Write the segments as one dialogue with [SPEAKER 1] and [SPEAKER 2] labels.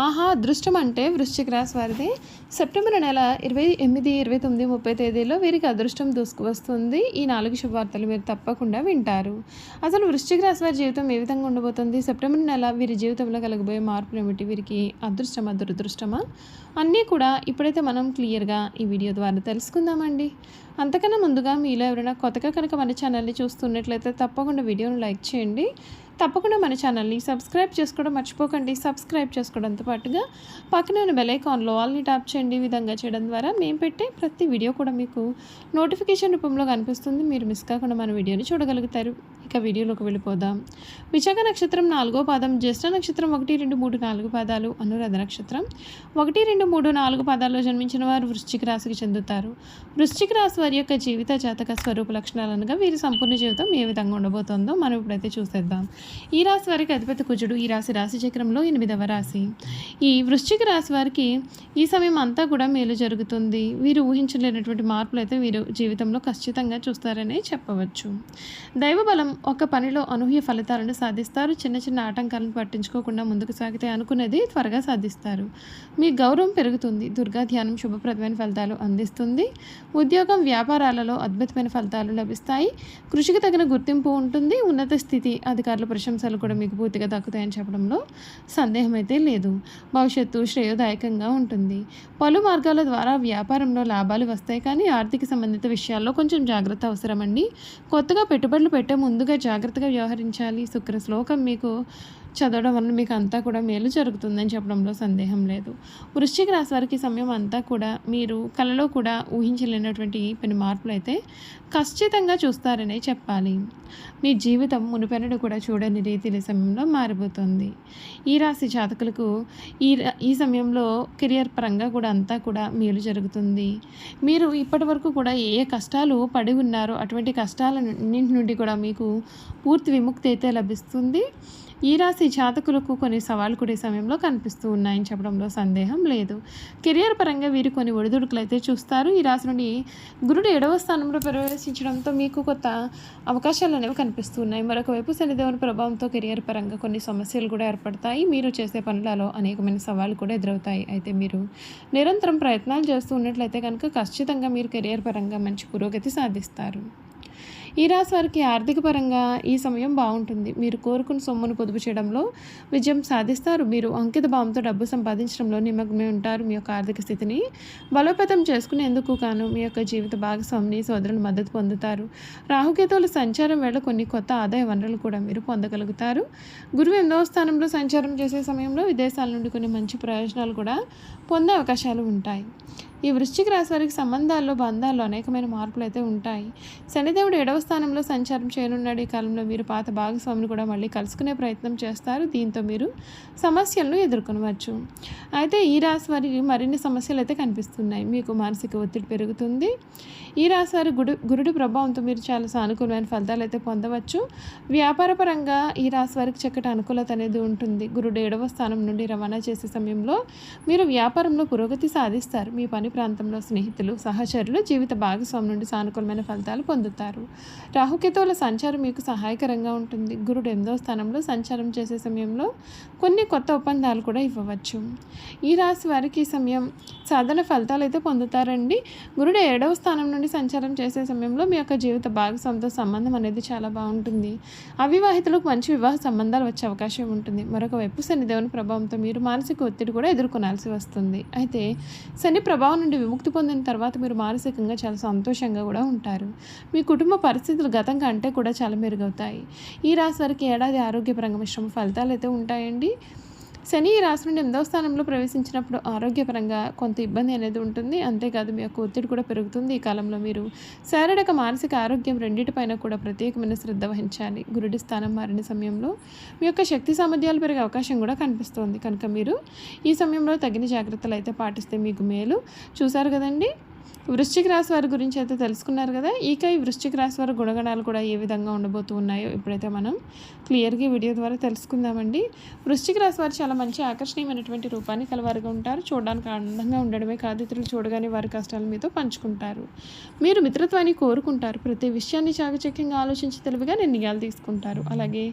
[SPEAKER 1] ఆహా అదృష్టం అంటే వృశ్చిక రాశి వారిది. సెప్టెంబర్ నెల ఇరవై ఎనిమిది ఇరవై తొమ్మిది ముప్పై తేదీలో వీరికి అదృష్టం దూసుకు వస్తుంది. ఈ నాలుగు శుభవార్తలు మీరు తప్పకుండా వింటారు. అసలు వృశ్చిక రాశి వారి జీవితం ఏ విధంగా ఉండబోతుంది? సెప్టెంబర్ నెల వీరి జీవితంలో కలగబోయే మార్పులు ఏమిటి? వీరికి అదృష్టమా దురదృష్టమా? అన్నీ కూడా ఇప్పుడైతే మనం క్లియర్గా ఈ వీడియో ద్వారా తెలుసుకుందామండి. అంతకన్నా ముందుగా మీలో ఎవరైనా కొత్తగా కనుక మన ఛానల్ని చూస్తున్నట్లయితే తప్పకుండా వీడియోను లైక్ చేయండి. తప్పకుండా మన ఛానల్ని సబ్స్క్రైబ్ చేసుకోవడం మర్చిపోకండి. సబ్స్క్రైబ్ చేసుకోవడంతో పాటుగా పక్కన ఉన్న బెలైకాన్లో ఆల్ని ట్యాప్ చేయండి. ఈ విధంగా చేయడం ద్వారా మేము పెట్టే ప్రతి వీడియో కూడా మీకు నోటిఫికేషన్ రూపంలో కనిపిస్తుంది. మీరు మిస్ కాకుండా మన వీడియోని చూడగలుగుతారు. ఇక వీడియోలోకి వెళ్ళిపోదాం. విశాఖ నక్షత్రం నాలుగో పాదం జ్యేష్ఠ నక్షత్రం ఒకటి రెండు మూడు నాలుగు పాదాలు అనురాధ నక్షత్రం ఒకటి రెండు మూడు నాలుగు పాదాల్లో జన్మించిన వారు వృశ్చిక రాశికి చెందుతారు. వృశ్చిక రాశి వారి యొక్క జీవిత జాతక స్వరూప లక్షణాలు అనగా వీరి సంపూర్ణ జీవితం ఏ విధంగా ఉండబోతోందో మనం ఇప్పుడైతే చూసేద్దాం. ఈ రాశి వారికి అధిపతి కుజుడు ఈ రాశి రాశి చక్రంలో ఎనిమిదవ రాశి. ఈ వృశ్చిక రాశి వారికి ఈ సమయం అంతా కూడా మేలు జరుగుతుంది. వీరు ఊహించలేనటువంటి మార్పులు అయితే వీరు జీవితంలో ఖచ్చితంగా చూస్తారనే చెప్పవచ్చు. దైవ బలం ఒక పనిలో అనూహ్య ఫలితాలను సాధిస్తారు. చిన్న చిన్న ఆటంకాలను పట్టించుకోకుండా ముందుకు సాగితే అనుకున్నది త్వరగా సాధిస్తారు. మీ గౌరవం పెరుగుతుంది. దుర్గా ధ్యానం శుభప్రదమైన ఫలితాలు అందిస్తుంది. ఉద్యోగం వ్యాపారాలలో అద్భుతమైన ఫలితాలు లభిస్తాయి. కృషికి తగిన గుర్తింపు ఉంటుంది. ఉన్నత స్థితి అధికారులు ప్రశంసలు కూడా మీకు పూర్తిగా దక్కుతాయని చెప్పడంలో సందేహం అయితే లేదు. భవిష్యత్తు శ్రేయోదాయకంగా ఉంటుంది. పలు మార్గాల ద్వారా వ్యాపారంలో లాభాలు వస్తాయి కానీ ఆర్థిక సంబంధిత విషయాల్లో కొంచెం జాగ్రత్త అవసరమండి. కొత్తగా పెట్టుబడులు పెట్టే ముందుగా జాగ్రత్తగా వ్యవహరించాలి. శుక్ర శ్లోకం మీకు చదవడం వల్ల మీకు అంతా కూడా మేలు జరుగుతుందని చెప్పడంలో సందేహం లేదు. వృశ్చిక రాశి వారికి సమయం అంతా కూడా మీరు కళలో కూడా ఊహించలేనటువంటి పెను మార్పులు అయితే ఖచ్చితంగా చూస్తారనే చెప్పాలి. మీ జీవితం మునిపెనడు కూడా చూడని రీతిలో సమయంలో మారిపోతుంది. ఈ రాశి జాతకులకు ఈ ఈ సమయంలో కెరియర్ పరంగా కూడా అంతా కూడా మేలు జరుగుతుంది. మీరు ఇప్పటి వరకు కూడా ఏ ఏ కష్టాలు పడి ఉన్నారో అటువంటి కష్టాల నుండి కూడా మీకు పూర్తి విముక్తి అయితే లభిస్తుంది. ఈ రాశి జాతకులకు కొన్ని సవాళ్ళు కూడా సమయంలో కనిపిస్తూ ఉన్నాయని చెప్పడంలో సందేహం లేదు. కెరియర్ పరంగా వీరు కొన్ని ఒడిదుడుకులు అయితే చూస్తారు. ఈ రాశి నుండి గురుడు ఏడవ స్థానంలో ప్రవేశించడంతో మీకు కొత్త అవకాశాలు అనేవి కనిపిస్తున్నాయి మరొకవైపు శనిదేవుని ప్రభావంతో కెరియర్ పరంగా కొన్ని సమస్యలు కూడా ఏర్పడతాయి. మీరు చేసే పనులలో అనేకమైన సవాళ్ళు కూడా ఎదురవుతాయి. అయితే మీరు నిరంతరం ప్రయత్నాలు చేస్తూ ఉన్నట్లయితే కనుక ఖచ్చితంగా మీరు కెరియర్ పరంగా మంచి పురోగతి సాధిస్తారు. ఈ రాశి వారికి ఆర్థిక పరంగా ఈ సమయం బాగుంటుంది. మీరు కోరుకున్న సొమ్మును పొదుపు చేయడంలో విజయం సాధిస్తారు. మీరు అంకిత భావంతో డబ్బు సంపాదించడంలో నిమగ్నమై ఉంటారు. మీ యొక్క ఆర్థిక స్థితిని బలోపేతం చేసుకునేందుకు గాను మీ యొక్క జీవిత భాగస్వామిని సోదరులు మద్దతు పొందుతారు. రాహుకేతువుల సంచారం వేళ కొన్ని కొత్త ఆదాయ వనరులు కూడా మీరు పొందగలుగుతారు. గురువు ఎనిమిదవ స్థానంలో సంచారం చేసే సమయంలో విదేశాల నుండి కొన్ని మంచి ప్రయోజనాలు కూడా పొందే అవకాశాలు ఉంటాయి. ఈ వృశ్చిక రాశి వారికి సంబంధాల్లో బంధాల్లో అనేకమైన మార్పులు అయితే ఉంటాయి. శనిదేవుడు ఏడవ స్థానంలో సంచారం చేయనున్నాడు. ఈ కాలంలో మీరు పాత భాగస్వామిని కూడా మళ్ళీ కలుసుకునే ప్రయత్నం చేస్తారు. దీంతో మీరు సమస్యలను ఎదుర్కొనవచ్చు. అయితే ఈ రాశి వారికి మరిన్ని సమస్యలు అయితే కనిపిస్తున్నాయి. మీకు మానసిక ఒత్తిడి పెరుగుతుంది. ఈ రాశి వారి గుడు గురుడి ప్రభావంతో మీరు చాలా సానుకూలమైన ఫలితాలు అయితే పొందవచ్చు. వ్యాపారపరంగా ఈ రాశి వారికి చక్కటి అనుకూలత అనేది ఉంటుంది. గురుడు ఏడవ స్థానం నుండి రవాణా చేసే సమయంలో మీరు వ్యాపారంలో పురోగతి సాధిస్తారు. మీ పని ప్రాంతంలో స్నేహితులు సహచరులు జీవిత భాగస్వామి నుండి సానుకూలమైన ఫలితాలు పొందుతారు. రాహుకేతువుల సంచారం మీకు సహాయకరంగా ఉంటుంది. గురుడు ఎనిమిదవ స్థానంలో సంచారం చేసే సమయంలో కొన్ని కొత్త ఒప్పందాలు కూడా ఇవ్వవచ్చు. ఈ రాశి వారికి ఈ సమయం సాధన ఫలితాలు అయితే పొందుతారండి. గురుడు ఏడవ స్థానం నుండి సంచారం చేసే సమయంలో మీ యొక్క జీవిత భాగస్వామితో సంబంధం అనేది చాలా బాగుంటుంది. అవివాహితులకు మంచి వివాహ సంబంధాలు వచ్చే అవకాశం ఉంటుంది. మరొక వైపు శనిదేవుని ప్రభావంతో మీరు మానసిక ఒత్తిడి కూడా ఎదుర్కొనాల్సి వస్తుంది. అయితే శని ప్రభావం నుండి విముక్తి పొందిన తర్వాత మీరు మానసికంగా చాలా సంతోషంగా కూడా ఉంటారు. మీ కుటుంబ పరిస్థితులు గతం కంటే కూడా చాలా మెరుగవుతాయి. ఈ రాశి వారికి ఏడాది ఆరోగ్యపరంగా మిశ్రమ ఫలితాలు అయితే ఉంటాయండి. శని ఈ రాశి నుండి ఎనిమిదవ స్థానంలో ప్రవేశించినప్పుడు ఆరోగ్యపరంగా కొంత ఇబ్బంది అనేది ఉంటుంది. అంతేకాదు మీ యొక్క ఒత్తిడి కూడా పెరుగుతుంది. ఈ కాలంలో మీరు శారీరక మానసిక ఆరోగ్యం రెండింటిపైన కూడా ప్రత్యేకమైన శ్రద్ధ వహించాలి. గురుడి స్థానం మారిన సమయంలో మీ యొక్క శక్తి సామర్థ్యాలు పెరిగే అవకాశం కూడా కనిపిస్తుంది. కనుక మీరు ఈ సమయంలో తగిన జాగ్రత్తలు అయితే పాటిస్తే మీకు మేలు. చూసారు కదండి? వృశ్చిక రాశి వారి గురించి అయితే తెలుసుకున్నారు కదా. ఇక ఈ వృశ్చిక రాశి వారి గుణగణాలు కూడా ఏ విధంగా ఉండబోతూ ఉన్నాయో ఇప్పుడైతే మనం క్లియర్గా వీడియో ద్వారా తెలుసుకుందామండి. వృశ్చిక రాశి వారు చాలా మంచి ఆకర్షణీయమైనటువంటి రూపాన్ని కలవారుగా ఉంటారు. చూడడానికి ఆనందంగా ఉండడమే కాదు ఇతరులు చూడగానే వారి కష్టాలు మీతో పంచుకుంటారు. మీరు మిత్రత్వాన్ని కోరుకుంటారు. ప్రతి విషయాన్ని చాకచక్యంగా ఆలోచించి తెలివిగా నిర్ణయాలు తీసుకుంటారు. అలాగే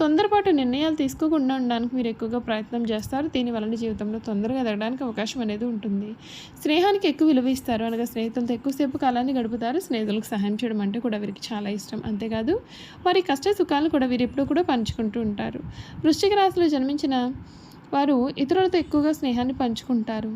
[SPEAKER 1] తొందరపాటు నిర్ణయాలు తీసుకోకుండా ఉండడానికి మీరు ఎక్కువగా ప్రయత్నం చేస్తారు. దీనివలన జీవితంలో తొందరగా ఎదగడానికి అవకాశం అనేది ఉంటుంది. స్నేహానికి ఎక్కువ విలువ ఇస్తారు అనగా స్నేహితులతో ఎక్కువసేపు కాలాన్ని గడుపుతారు. స్నేహితులకు సహాయం చేయడం అంటే కూడా వీరికి చాలా ఇష్టం. అంతేకాదు వారి కష్ట సుఖాలను కూడా వీరు ఎప్పుడూ కూడా పంచుకుంటూ ఉంటారు. వృశ్చిక రాశిలో జన్మించిన వారు ఇతరులతో ఎక్కువగా స్నేహాన్ని పంచుకుంటారు.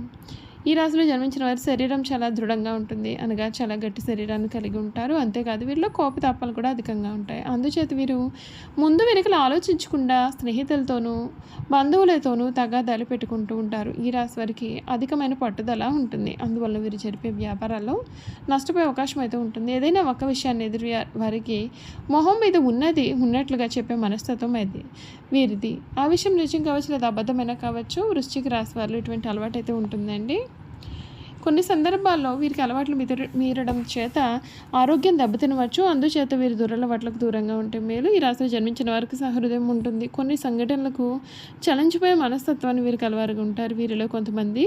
[SPEAKER 1] ఈ రాశిలో జన్మించిన వారి శరీరం చాలా దృఢంగా ఉంటుంది. అనగా చాలా గట్టి శరీరాన్ని కలిగి ఉంటారు. అంతేకాదు వీరిలో కోపతాపాలు కూడా అధికంగా ఉంటాయి. అందుచేత వీరు ముందు వెనుకలు ఆలోచించకుండా స్నేహితులతోనూ బంధువులతోనూ తగాదాలు పెట్టుకుంటూ ఉంటారు. ఈ రాశి వారికి అధికమైన పట్టుదల ఉంటుంది. అందువల్ల వీరు జరిపే వ్యాపారాల్లో నష్టపోయే అవకాశం అయితే ఉంటుంది. ఏదైనా ఒక విషయాన్ని ఎదురు వారికి మొహం మీద ఉన్నది ఉన్నట్లుగా చెప్పే మనస్తత్వం అది వీరిది. ఆ విషయం నిజం కావచ్చు లేదా అబద్ధమైన కావచ్చు వృశ్చిక రాశి వారిలో ఇటువంటి అలవాటు అయితే ఉంటుందండి. కొన్ని సందర్భాల్లో వీరికి అలవాట్లు మిదర మీరడం చేత ఆరోగ్యం దెబ్బతినవచ్చు. అందుచేత వీరి దురలవాట్లకు దూరంగా ఉంటే మేలు. ఈ రాశిలో జన్మించిన వారికి సహృదయం ఉంటుంది. కొన్ని సంఘటనలకు చలించిపోయే మనస్తత్వాన్ని వీరికి కలవారుగా ఉంటారు. వీరిలో కొంతమంది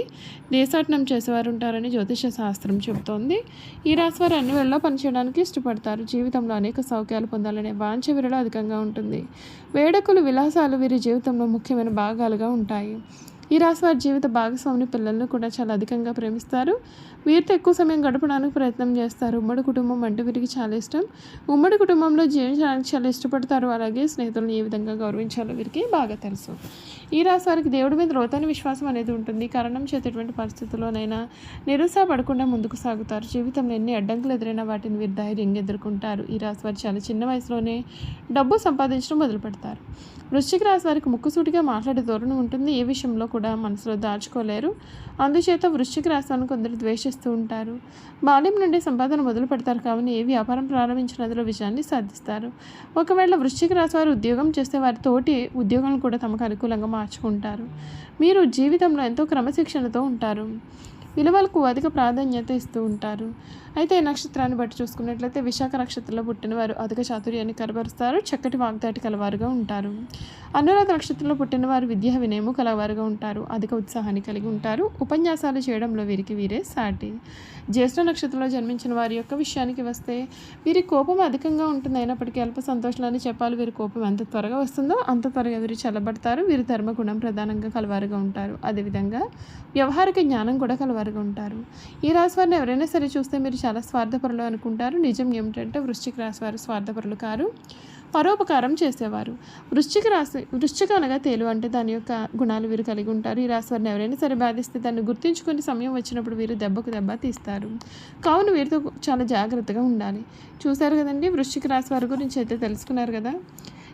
[SPEAKER 1] దేశాటనం చేసేవారు ఉంటారని జ్యోతిష శాస్త్రం చెబుతోంది. ఈ రాశి వారు అన్ని వేళలో పనిచేయడానికి ఇష్టపడతారు. జీవితంలో అనేక సౌఖ్యాలు పొందాలనే వాంఛ వీరిలో అధికంగా ఉంటుంది. వేడుకలు విలాసాలు వీరి జీవితంలో ముఖ్యమైన భాగాలుగా ఉంటాయి. ఈ రాశి వారి జీవిత భాగస్వామిని పిల్లలను కూడా చాలా అధికంగా ప్రేమిస్తారు. వీరితో ఎక్కువ సమయం గడపడానికి ప్రయత్నం చేస్తారు. ఉమ్మడి కుటుంబం అంటే వీరికి చాలా ఇష్టం. ఉమ్మడి కుటుంబంలో జీవించడానికి చాలా ఇష్టపడతారు. అలాగే స్నేహితులను ఏ విధంగా గౌరవించాలో వీరికి బాగా తెలుసు. ఈ రాశి వారికి దేవుడి మీద లోతైన విశ్వాసం అనేది ఉంటుంది. కారణం చేతటువంటి పరిస్థితుల్లోనైనా నిరుత్సాహపడకుండా ముందుకు సాగుతారు. జీవితంలో ఎన్ని అడ్డంకులు ఎదురైనా వాటిని వీరు ధైర్యంగా ఎదుర్కొంటారు. ఈ రాశి వారు చాలా చిన్న వయసులోనే డబ్బు సంపాదించడం మొదలు పెడతారు వృశ్చిక రాశి వారికి ముక్కుసూటిగా మాట్లాడే ధోరణి ఉంటుంది. ఏ విషయంలో కూడా కూడా మనసులో దాచుకోలేరు. అందుచేత వృశ్చిక రాశి కొందరు ద్వేషిస్తూ ఉంటారు. బాల్యం నుండి సంపాదన మొదలు పెడతారు కావున ఏ వ్యాపారం ప్రారంభించిన అందులో విజయాన్ని సాధిస్తారు. ఒకవేళ వృశ్చిక రాశి వారు ఉద్యోగం చేస్తే వారి తోటి ఉద్యోగాలను కూడా తమకు అనుకూలంగా మార్చుకుంటారు. మీరు జీవితంలో ఎంతో క్రమశిక్షణతో ఉంటారు. విలువలకు అధిక ప్రాధాన్యత ఇస్తూ ఉంటారు. అయితే ఈ నక్షత్రాన్ని బట్టి చూసుకున్నట్లయితే విశాఖ నక్షత్రంలో పుట్టిన వారు అధిక చాతుర్యాన్ని కనబరుస్తారు. చక్కటి వాగ్దాటి కలవారుగా ఉంటారు. అనురాధ నక్షత్రంలో పుట్టిన వారు విద్యా వినయము కలవారుగా ఉంటారు. అధిక ఉత్సాహాన్ని కలిగి ఉంటారు. ఉపన్యాసాలు చేయడంలో వీరికి వీరే సాటి. జ్యేష్ఠ నక్షత్రంలో జన్మించిన వారి యొక్క విషయానికి వస్తే వీరి కోపం అధికంగా ఉంటుంది. అయినప్పటికీ అల్ప సంతోషాలని చెప్పాలి. వీరి కోపం ఎంత త్వరగా వస్తుందో అంత త్వరగా వీరు చల్లబడతారు. వీరి ధర్మగుణం ప్రధానంగా కలవారుగా ఉంటారు. అదేవిధంగా వ్యవహారిక జ్ఞానం కూడా కలవారు కలవారుగా ఉంటారు. ఈ రాశి వారిని ఎవరైనా సరే చూస్తే మీరు చాలా స్వార్థపరులు అనుకుంటారు. నిజం ఏమిటంటే వృశ్చిక రాశి వారు స్వార్థపరులు కారు. పరోపకారం చేసేవారు. వృశ్చిక రాశి వృశ్చిక అనగా తేలు అంటే దాని యొక్క గుణాలు వీరు కలిగి ఉంటారు. ఈ రాశి వారిని ఎవరైనా సరే బాధిస్తే దాన్ని గుర్తించుకుని సమయం వచ్చినప్పుడు వీరు దెబ్బకు దెబ్బ తీస్తారు. కావున వీరితో చాలా జాగ్రత్తగా ఉండాలి. చూశారు కదండి వృశ్చిక రాశి వారి గురించి అయితే తెలుసుకున్నారు కదా?